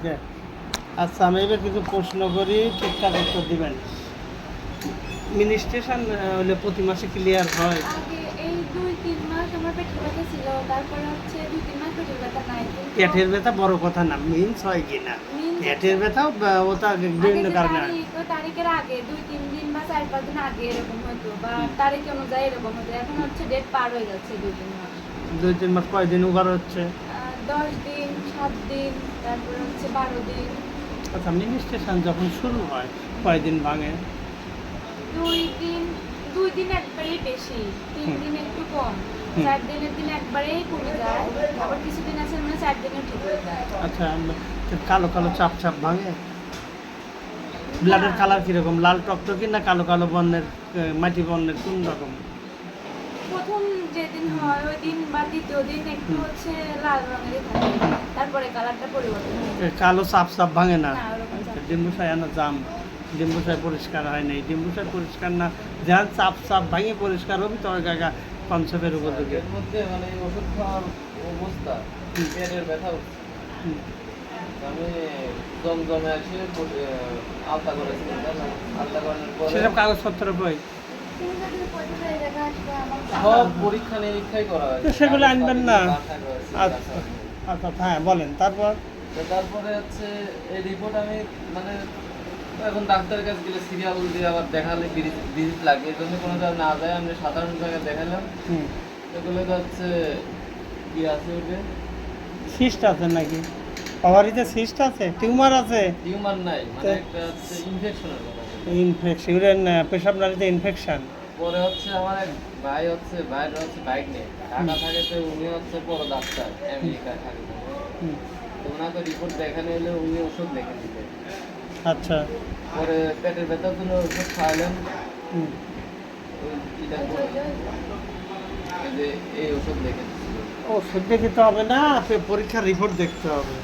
ওকে? আচ্ছা আমি এবার কিছু প্রশ্ন করি ঠিকঠাক উত্তর দিবেন। মিনিস্ট্রেশন হলে প্রতি মাসে ক্লিয়ার হয়। এই দুই তিন মাস আমার পেটের ব্যথা ছিল তারপরে হচ্ছে দুই তিন মাস পেটের ব্যথা নাই পেটের ব্যথা বড় কথা না মিন্স হয় কি না? পেটের ব্যথাও বা ওটা বিভিন্ন কারণে হয়। তারিখের আগে দুই তিন দিন বা চার পাঁচ দিন আগে এরকম হতো বা তারিখ অনুযায়ী এরকম হতো এখন হচ্ছে ডেট পার হয়ে যাচ্ছে দুই তিন মাস। দুই তিন মাস কয়দিন ওভার হচ্ছে? দশ দিন সাত দিন তারপরে হচ্ছে বারো দিন। আচ্ছা মিনিস্ট্রেশন যখন শুরু হয় কয়দিন ভাঙে? দুই দিন দুই দিন একবারেই বেশি তিন দিন একটু কম। চার দিনের দিন একবারেই কমে যায় আবার কিছুদিন আছে মানে চার দিনে ঠিক হয়ে যায়। আচ্ছা কালো কালো চাপ চাপ ভাঙে? ব্লাডের কালার কীরকম? লাল টকটকি না কালো কালো বর্ণের মাটি বর্ণের কোন রকম? প্রথম যেদিন হয় ওই দিন বা দ্বিতীয় দিন একটু হচ্ছে লাল রঙেরই থাকে। তারপরে কালারটা পরিবর্তন হয়ে কালো চাপ চাপ ভাঙে না। ডিম্বুসাই আনা জাম। ডিম্বুসাই পরিষ্কার হয় নাই ডিম্বুসাই পরিষ্কার না যার চাপ চাপ ভাঙে পরিষ্কার হবে তবে কাকা কনসেপ্টের উপযোগী এর মধ্যে মানে এই ওষুধ খাওয়ার অবস্থা পেটের ব্যথা। আমি জমজমে পরে, আলতা করেছিলাম? আলতা করানোর পরে সেসব কাগজপত্র বই সব পরীক্ষা নিরীক্ষাই করা সেগুলো আনবেন না। আচ্ছা আচ্ছা হ্যাঁ বলেন তারপর? তারপরে হচ্ছে এই রিপোর্ট আমি মানে এখন ডাক্তারের কাছে গেলে সিরিয়াল দিয়ে আবার দেখালে ভিজিট লাগে। এই জন্য কোনো জায়গায় না যায় সাধারণ জায়গায় দেখালাম। এগুলো তো হচ্ছে কি আছে ওকে সিস্ট আছে নাকি? ওভারিতে সিস্ট আছে? টিউমার আছে? টিউমার নাই মানে একটা হচ্ছে ইনফেকশনের কথা। ইনফেকশন ইউরিন পেশাব নালীতে ইনফেকশন পরে হচ্ছে আমার এক ভাই হচ্ছে ভাইয়ের হচ্ছে বাইক নিয়ে। ঢাকা থাকে তো উনি হচ্ছে বড় ডাক্তার আমেরিকায় থাকে। তো। হুম। তো ওনাকে রিপোর্ট দেখানো এলে উনি ওষুধ লিখে দিলেন আচ্ছা। পরে পেটের ব্যথার জন্য ওষুধ খাওয়ালেন। এই ওষুধ দিচ্ছিল ওষুধ দেখতে হবে না পরীক্ষার রিপোর্ট দেখতে হবে।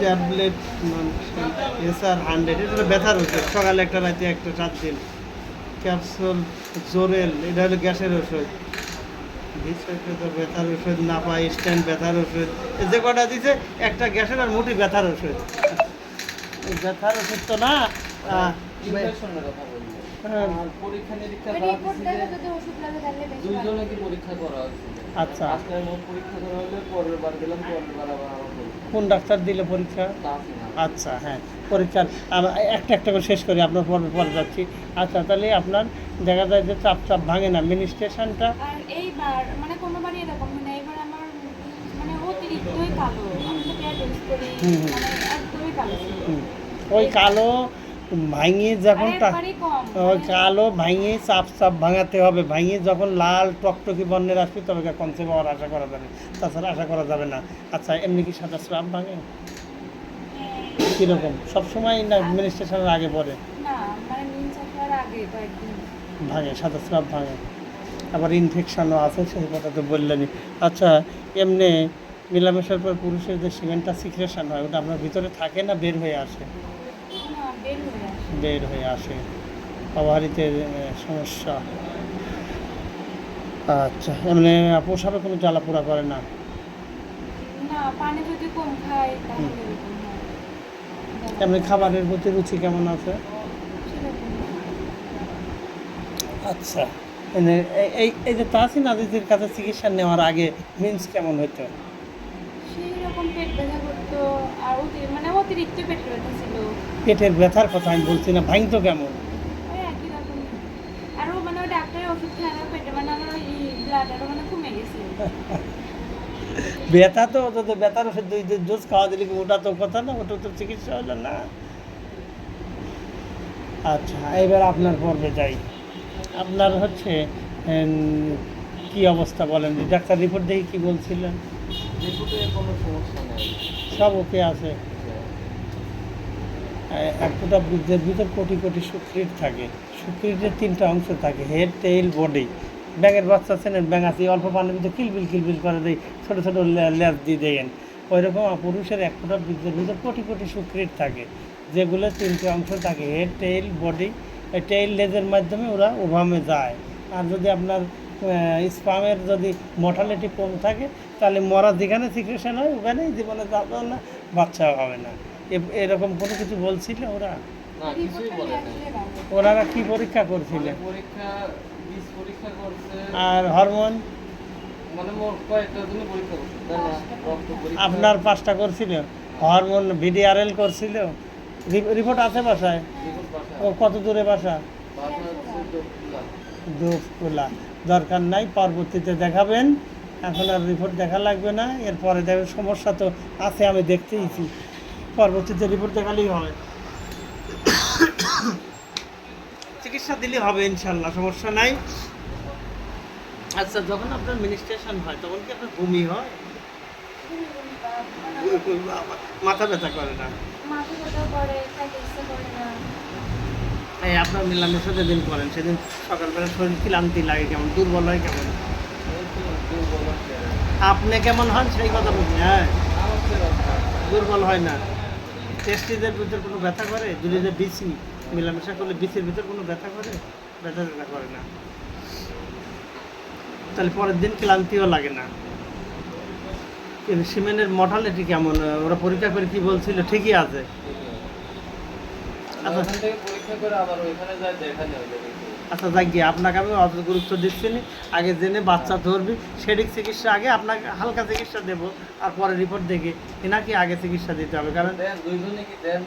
ট্যাবলেট এসআর হান্ড্রেড, এটা ব্যথার ওষুধ সকালে একটা, রাতে একটা সাত দিন। ক্যাপসুল, জোরেল, এটা হলো গ্যাসের ওষুধ তো ব্যথার ওষুধ না পাই স্ট্যান্ড ব্যথার ওষুধ যে কটা দিছে, একটা গ্যাসের আর মুটি ব্যথার ওষুধ ব্যথার ওষুধ তো না কথা। আর পরীক্ষা নিরীক্ষা। দুইজনে কি পরীক্ষা করা হয়েছিল আচ্ছা। আজকে মোট পরীক্ষা করা হলে পরের বার গেলাম পরের বার আবার কোন ডাক্তার দিলে পরীক্ষা। আচ্ছা হ্যাঁ পরীক্ষার একটা একটা করে শেষ করি আপনার পরে পরে যাচ্ছি। আচ্ছা তাহলে আপনার দেখা যায় যে চাপ চাপ ভাঙে না মিনিস্ট্রেশনটা আর এইবার মানে কোনোবারই এরকম হয় আমার মানে অতিরিক্তই কালো। আমি তো করি হুম, হুম। মানে একদমই কালো হুম, ওই কালো ভাঙিয়ে যখন কালো ভাঙিয়ে চাপ চাপ ভাঙাতে হবে ভাঙিয়ে যখন লাল টকটকি বর্ণের আসবে তবে কনসেপ্ট হওয়ার আশা করা যাবে তাছাড়া আশা করা যাবে না। আচ্ছা এমনি কি সাদা স্রাব ভাঙে? কীরকম? সবসময় না মিনিস্ট্রেশনের আগে পরে মানে ভাঙে সাদা স্রাব ভাঙে। আবার ইনফেকশনও আছে সেই কথা তো বললেনই। আচ্ছা এমনি মিলামেশার পর পুরুষের যে সিমেন্টটা সিক্রেশন হয় ওটা আপনার ভিতরে থাকে না বের হয়ে আসে? বের হয়ে আসে। অবাহিতে সমস্যা। আচ্ছা এমনি প্রসাবে কোনো জ্বালা পোড়া করে না? এমনি খাবারের প্রতি রুচি কেমন আছে? আচ্ছা এই- এই এই যে তাসিন আজিজের কাছে চিকিৎসা নেওয়ার আগে মিন্স কেমন হতো সেই রকম পেট ব্যথা আর মানে অতিরিক্ত পেট ব্যথা ছিল। পেটের ব্যথার কথা আমি বলছি না কেমন? ওই একই রকম। আরও মানে ওই ডাক্তারের ওষুধ খেয়ে পেটে মানে আমার ওই ব্লাড আরও মানে কমে গেছে। ব্যথা তো তো ব্যথার ওষুধ দুই ডোজ খাওয়া দিলে ওটা তো কথা না ওটা তো চিকিৎসা হলো না। আচ্ছা এবার আপনার পর্বে যাই। আপনার হচ্ছে কি অবস্থা বলেন? ডাক্তার রিপোর্ট দেখে কি বলছিলেন? রিপোর্টে কোনো সমস্যা নেই। সব ওকে আছে। এক ফোঁটা বীজের ভিতর কোটি কোটি সুক্রিট থাকে। সুক্রিটের তিনটা অংশ থাকে হেড টেইল বডি ব্যাঙের বাচ্চা চেনেন ব্যাঙ আছে, অল্প পানির ভিতরে কিলবিল কিলবিল করে দেয়, ছোটো ছোটো লেজ দিয়ে দেন ওই রকম পুরুষের এক ফোঁটা বীজের ভিতর কোটি কোটি সুক্রিট থাকে। যেগুলো তিনটে অংশ থাকে হেড টেইল বডি টেইল লেজের মাধ্যমে ওরা ওভামে যায়। আর যদি আপনার স্পামের যদি মর্টালিটি কম থাকে তাহলে মরা যেখানে সিক্রেশন হয় ওখানেই জীবনে যাবে না বাচ্চা হবে না। এ- এরকম কোনো কিছু বলছিল ওরা? না কিছুই বলে নাই। ওনারা কি পরীক্ষা করছিলেন মানে পরীক্ষা বীজ পরীক্ষা করছে। আর হরমোন? মানে আপনার পাঁচটা করছিল? হরমোন ভিডিআরএল করছিল? রিপোর্ট আছে বাসায়। ও কত দূরে বাসা? হচ্ছে দরকার নাই পরবর্তীতে দেখাবেন। এখন আর রিপোর্ট দেখা লাগবে না। এরপরে দেখবেন সমস্যা তো আছে আমি দেখতেইছি। পরবর্তীতে রিপোর্ট দেখালেই হবে। চিকিৎসা দিলে হবে ইনশাল্লাহ সমস্যা নাই। আচ্ছা যখন আপনার মিনিস্ট্রেশন হয় তখন কি আপনার বমি হয়? মাথা ব্যথা করে না? মাথা ব্যথা করে খাইতে ইচ্ছে করে না এই আপনার মিলামেশা যেদিন করেন। সেদিন সকালবেলা শরীর ক্লান্তি লাগে কেমন? দুর্বল হয় কেমন? আপনি কেমন হন সেই কথা বলছি হ্যাঁ। দুর্বল হয় না। টেস্টিদের ভিতর কোনো ব্যথা করে? যদি যে বিসি মেলামেশা করলে বিসির ভিতর কোনো ব্যথা করে? ব্যথা ব্যথা করে না। তাহলে পরের দিন ক্লান্তিও লাগে না। কিন্তু সিমেন্টের মর্টালিটি কেমন? ওরা পরীক্ষা করে কি বলছিল? ঠিকই আছে। আর আচ্ছা যাক গিয়ে আপনাকে আমি অত গুরুত্ব দিচ্ছি না। আগে জেনে বাচ্চা ধরবি। সেদিক চিকিৎসা আগে আপনাকে হালকা চিকিৎসা দেবো আর পরে রিপোর্ট দেখে এনাকে আগে চিকিৎসা দিতে হবে। কারণ দুইজনে কি দেন?